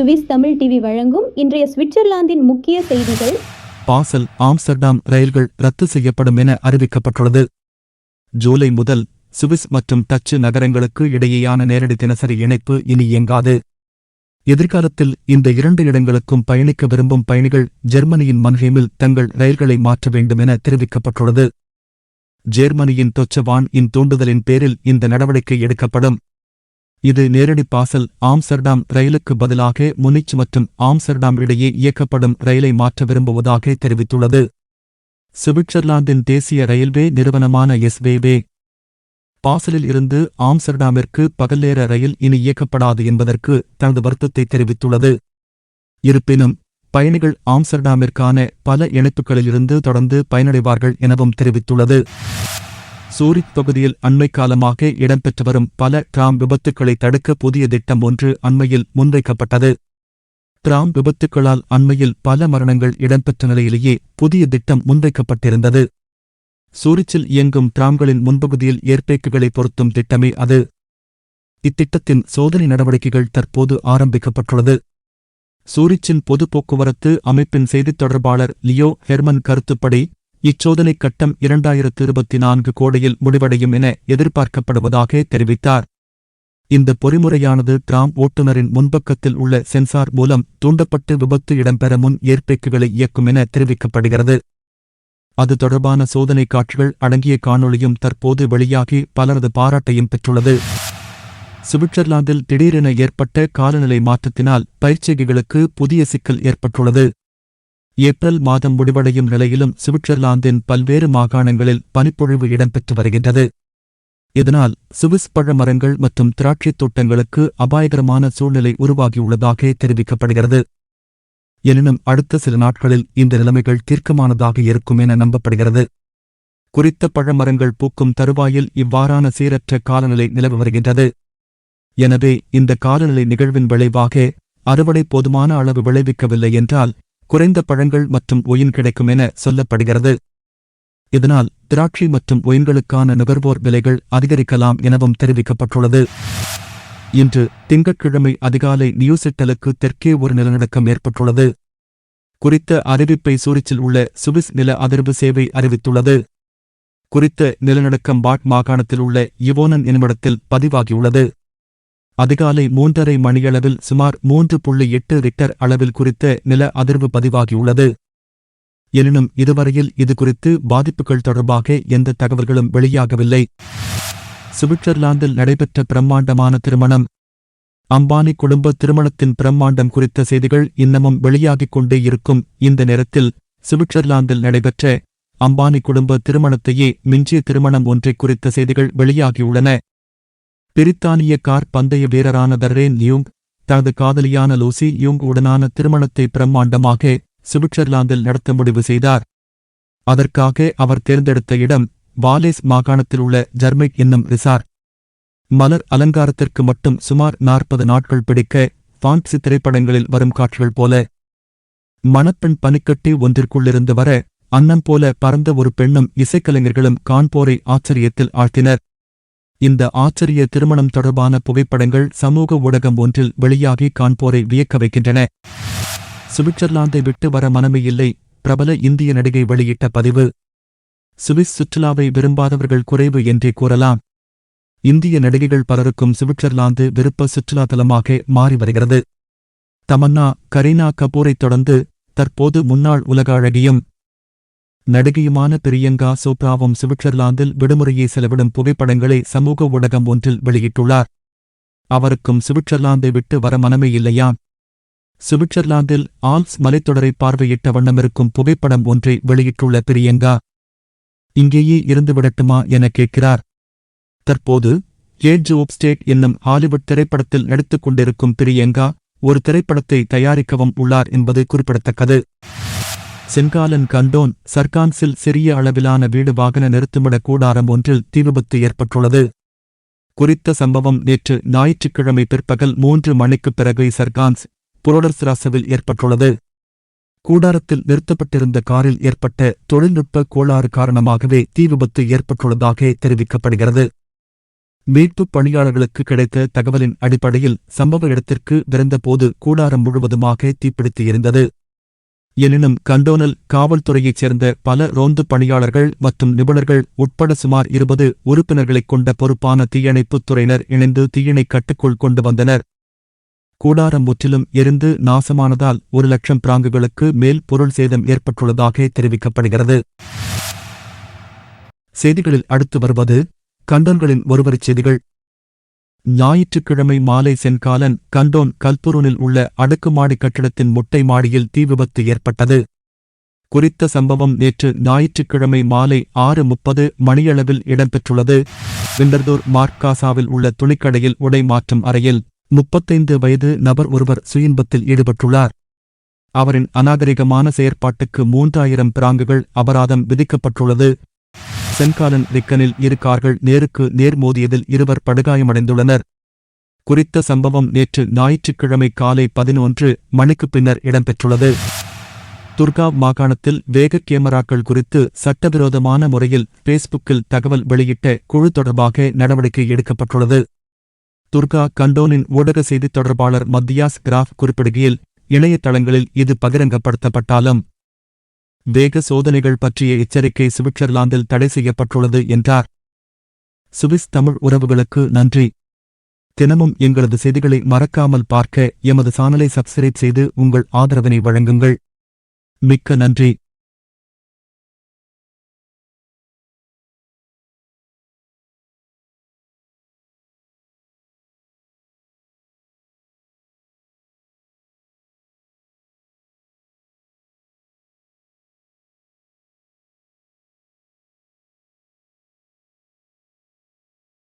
Swiss Tamil TV வழங்கும் இன்றைய சுவிட்சர்லாந்தின் முக்கிய செய்திகள். பாசல் ஆம்ஸ்டர்டாம் ரயில்கள் ரத்து செய்யப்படும் என அறிவிக்கப்பட்டுள்ளது. ஜூலை முதல் சுவிஸ் மற்றும் டச்சு நகரங்களுக்கு இடையேயான நேரடி தினசரி இணைப்பு இனி இயங்காது. எதிர்காலத்தில் இந்த இரண்டு இடங்களுக்கும் பயணிக்க விரும்பும் பயணிகள் ஜெர்மனியின் மன்ஹேமில் தங்கள் ரயில்களை மாற்ற வேண்டும் என தெரிவிக்கப்பட்டுள்ளது. ஜெர்மனியின் தொச்சவான் இன் தூண்டுதலின் பேரில் இந்த நடவடிக்கை எடுக்கப்படும். இது நேரடி பாசல் ஆம்ஸ்டர்டாம் ரயிலுக்கு பதிலாக முனிச் மற்றும் ஆம்ஸ்டர்டாம் இடையே இயக்கப்படும் ரயிலை மாற்ற விரும்புவதாக தெரிவித்துள்ளது. சுவிட்சர்லாந்தின் தேசிய ரயில்வே நிறுவனமான எஸ்வேவே பாசலில் இருந்து ஆம்ஸ்டர்டாமிற்கு பகல்நேர ரயில் இனி இயக்கப்படாது என்பதற்கு தனது வருத்தத்தை தெரிவித்துள்ளது. இருப்பினும் பயணிகள் ஆம்ஸ்டர்டாமிற்கான பல இணைப்புகளிலிருந்து தொடர்ந்து பயனடைவார்கள் எனவும் தெரிவித்துள்ளது. சூரித் தொகுதியில் அண்மை காலமாக இடம்பெற்று வரும் பல டிராம் விபத்துக்களை தடுக்க புதிய திட்டம் ஒன்று அண்மையில் முன்வைக்கப்பட்டது. டிராம் விபத்துக்களால் அண்மையில் பல மரணங்கள் இடம்பெற்ற நிலையிலேயே புதிய திட்டம் முன்வைக்கப்பட்டிருந்தது. சூரிச்சில் இயங்கும் டிராம்களின் முன்பகுதியில் ஏற்பேக்குகளை பொருத்தும் திட்டமே அது. இத்திட்டத்தின் சோதனை நடவடிக்கைகள் தற்போது ஆரம்பிக்கப்பட்டுள்ளது. சூரிச்சின் பொது போக்குவரத்து அமைப்பின் செய்தித் தொடர்பாளர் லியோ ஹெர்மன் கருத்துப்படி இச்சோதனை கட்டம் இரண்டாயிரத்து இருபத்தி நான்கு கோடையில் முடிவடையும் என எதிர்பார்க்கப்படுவதாக தெரிவித்தார். இந்த பொறிமுறையானது டிராம் ஓட்டுநரின் முன்பக்கத்தில் உள்ள சென்சார் மூலம் தூண்டப்பட்டு விபத்து இடம்பெற முன் ஏற்பேக்குகளை இயக்கும் என தெரிவிக்கப்படுகிறது. அது தொடர்பான சோதனை காட்சிகள் அடங்கிய காணொளியும் தற்போது வெளியாகி பலரது பாராட்டையும் பெற்றுள்ளது. சுவிட்சர்லாந்தில் திடீரென ஏற்பட்ட காலநிலை மாற்றத்தினால் பயிற்சிகளுக்கு புதிய சிக்கல் ஏற்பட்டுள்ளது. ஏப்ரல் மாதம் முடிவடையும் நிலையிலும் சுவிட்சர்லாந்தின் பல்வேறு மாகாணங்களில் பனிப்பொழிவு இடம்பெற்று வருகின்றது. இதனால் சுவிஸ் பழமரங்கள் மற்றும் திராட்சைத் தோட்டங்களுக்கு அபாயகரமான சூழ்நிலை உருவாகியுள்ளதாக தெரிவிக்கப்படுகிறது. எனினும் அடுத்த சில நாட்களில் இந்த நிலைமைகள் தீர்க்கமானதாக இருக்கும் என நம்பப்படுகிறது. குறித்த பழமரங்கள் பூக்கும் தருவாயில் இவ்வாறான சீரற்ற காலநிலை நிலவு வருகின்றது. எனவே இந்த காலநிலை நிகழ்வின் விளைவாக அறுவடை போதுமான அளவு விளைவிக்கவில்லை என்றால் குறைந்த பழங்கள் மற்றும் ஒயின் கிடைக்கும் என சொல்லப்படுகிறது. இதனால் திராட்சை மற்றும் ஒயின்களுக்கான நுகர்வோர் விலைகள் அதிகரிக்கலாம் எனவும் தெரிவிக்கப்பட்டுள்ளது. இன்று திங்கட்கிழமை அதிகாலை நியூசிட்டலுக்கு தெற்கே ஒரு நிலநடுக்கம் ஏற்பட்டுள்ளது. குறித்த அறிவிப்பை சூரிச்சில் உள்ள சுவிஸ் நில அதிர்வு சேவை அறிவித்துள்ளது. குறித்த நிலநடுக்கம் பாட் மாகாணத்தில் உள்ள இவோனன் என்னுமிடத்தில் பதிவாகியுள்ளது. அதிகாலை மூன்றரை மணியளவில் சுமார் மூன்று புள்ளி எட்டு ரிக்டர் அளவில் குறித்த நில அதிர்வு பதிவாகியுள்ளது. எனினும் இதுவரையில் இது குறித்து பாதிப்புகள் தொடர்பாக எந்த தகவல்களும் வெளியாகவில்லை. சுவிட்சர்லாந்தில் நடைபெற்ற பிரம்மாண்டமான திருமணம் அம்பானி குடும்ப திருமணத்தின் பிரம்மாண்டம் குறித்த செய்திகள் இன்னமும் வெளியாகிக் கொண்டே இருக்கும். இந்த நேரத்தில் சுவிட்சர்லாந்தில் நடைபெற்ற அம்பானி குடும்ப திருமணத்தையே மிஞ்சிய திருமணம் ஒன்றை குறித்த செய்திகள் வெளியாகியுள்ளன. பிரித்தானிய கார் பந்தய வீரரான தர்ரேன் யூங் தனது காதலியான லூசி யூங் உடனான திருமணத்தை பிரம்மாண்டமாக சுவிட்சர்லாந்தில் நடத்த முடிவு செய்தார். அதற்காக அவர் தேர்ந்தெடுத்த இடம் வாலேஸ் மாகாணத்தில் உள்ள ஜர்மைக் என்னும் ரிசார். மலர் அலங்காரத்திற்கு மட்டும் சுமார் நாற்பது நாட்கள் பிடிக்க ஃபான்சி திரைப்படங்களில் வரும் காட்சிகள் போல. மணப்பெண் பனிக்கட்டி ஒன்றிற்குள்ளிருந்து வர அன்னம் போல பறந்த ஒரு பெண்ணும் இசைக்கலைஞர்களும் காண்போரை ஆச்சரியத்தில் ஆழ்த்தினர். இந்த ஆச்சரிய திருமணம் தொடர்பான புகைப்படங்கள் சமூக ஊடகம் ஒன்றில் வெளியாகி காண்போரை வியக்க வைக்கின்றன. சுவிட்சர்லாந்தை விட்டு வர மனமே இல்லை பிரபல இந்திய நடிகை வெளியிட்ட பதிவு. சுவிஸ் சுற்றுலாவை விரும்பாதவர்கள் குறைவு என்றே கூறலாம். இந்திய நடிகைகள் பலருக்கும் சுவிட்சர்லாந்து விருப்ப சுற்றுலா தலமாக மாறி வருகிறது. தமன்னா கரீனா கபூரைத் தொடர்ந்து தற்போது முன்னாள் உலக அழகியும் நடிகையுமான பிரியங்கா சோப்ராவும் சுவிட்சர்லாந்தில் விடுமுறையை செலவிடும் புகைப்படங்களை சமூக ஊடகம் ஒன்றில் வெளியிட்டுள்ளார். அவருக்கும் சுவிட்சர்லாந்தை விட்டு வர மனமே இல்லையாம் சுவிட்சர்லாந்தில் ஆல்ப்ஸ் மலைத்தொடரை பார்வையிட்ட வண்ணமிருக்கும் புகைப்படம் ஒன்றை வெளியிட்டுள்ள பிரியங்கா இங்கேயே இருந்து விடட்டுமா என கேட்கிறார். தற்போது ஏஜ் ஓப்ஸ்டேட் என்னும் ஹாலிவுட் திரைப்படத்தில் நடித்துக் கொண்டிருக்கும் பிரியங்கா ஒரு திரைப்படத்தை தயாரிக்கவும் உள்ளார் என்பது குறிப்பிடத்தக்கது. செங்காலன் கண்டோன் சர்கான்ஸில் சிறிய அளவிலான வீடு வாகன நிறுத்துமிடக் கூடாரம் ஒன்றில் தீ விபத்து ஏற்பட்டுள்ளது. குறித்த சம்பவம் நேற்று ஞாயிற்றுக்கிழமை பிற்பகல் மூன்று மணிக்குப் பிறகு சர்கான்ஸ் புரோடர்ஸ்ராசவில் ஏற்பட்டுள்ளது. கூடாரத்தில் நிறுத்தப்பட்டிருந்த காரில் ஏற்பட்ட தொழில்நுட்ப கோளாறு காரணமாகவே தீ விபத்து ஏற்பட்டுள்ளதாக தெரிவிக்கப்படுகிறது. மீட்புப் பணியாளர்களுக்கு கிடைத்த தகவலின் அடிப்படையில் சம்பவ இடத்திற்கு விரைந்தபோது கூடாரம் முழுவதுமாக தீப்பிடித்து எரிந்தது. எனினும் கண்டோனல் காவல்துறையைச் சேர்ந்த பல ரோந்து பணியாளர்கள் மற்றும் நிபுணர்கள் உட்பட சுமார் இருபது உறுப்பினர்களைக் கொண்ட பொறுப்பான தீயணைப்புத் துறையினர் இணைந்து தீயினை கட்டுக்குள் கொண்டு வந்தனர். கூடாரம் முற்றிலும் எரிந்து நாசமானதால் ஒரு லட்சம் பிராங்குகளுக்கு மேல் பொருள் சேதம் ஏற்பட்டுள்ளதாக தெரிவிக்கப்படுகிறது. செய்திகளில் அடுத்து வருவது கண்டோன்களின் ஒருவரிச் செய்திகள். ஞாயிற்றுக்கிழமை மாலை சென்காலன் கண்டோன் கல்புரூனில் உள்ள அடுக்குமாடி கட்டிடத்தின் முட்டை மாடியில் தீ விபத்து ஏற்பட்டது. குறித்த சம்பவம் நேற்று ஞாயிற்றுக்கிழமை மாலை ஆறு முப்பது மணியளவில் இடம்பெற்றுள்ளது. விண்டர்தூர் மார்க்காசாவில் உள்ள துணிக்கடையில் உடை மாற்றும் அறையில் முப்பத்தைந்து வயது நபர் ஒருவர் சுயின்பத்தில் ஈடுபட்டுள்ளார். அவரின் அநாகரிகமான செயற்பாட்டுக்கு மூன்றாயிரம் பிராங்குகள் அபராதம் விதிக்கப்பட்டுள்ளது. சென்காலன் ரிக்கனில் இரு கார்கள் நேருக்கு நேர் மோதியதில் இருவர் படுகாயமடைந்துள்ளனர். குறித்த சம்பவம் நேற்று ஞாயிற்றுக்கிழமை காலை பதினொன்று மணிக்கு பின்னர் இடம்பெற்றுள்ளது. துர்காவ் மாகாணத்தில் வேக கேமராக்கள் குறித்து சட்டவிரோதமான முறையில் பேஸ்புக்கில் தகவல் வெளியிட்ட குழு தொடர்பாக நடவடிக்கை எடுக்கப்பட்டுள்ளது. துர்கா கண்டோனின் ஊடக செய்தித் தொடர்பாளர் மத்தியாஸ் கிராஃப் குறிப்பிடுகையில் இணையதளங்களில் இது பகிரங்கப்படுத்தப்பட்டாலும் வேக சோதனைகள் பற்றிய எச்சரிக்கை சுவிட்சர்லாந்தில் தடை செய்யப்பட்டுள்ளது என்றார். சுவிஸ் தமிழ் உறவுகளுக்கு நன்றி. தினமும் எங்களது செய்திகளை மறக்காமல் பார்க்க எமது சானலை சப்ஸ்கிரைப் செய்து உங்கள் ஆதரவினை வழங்குங்கள். மிக்க நன்றி.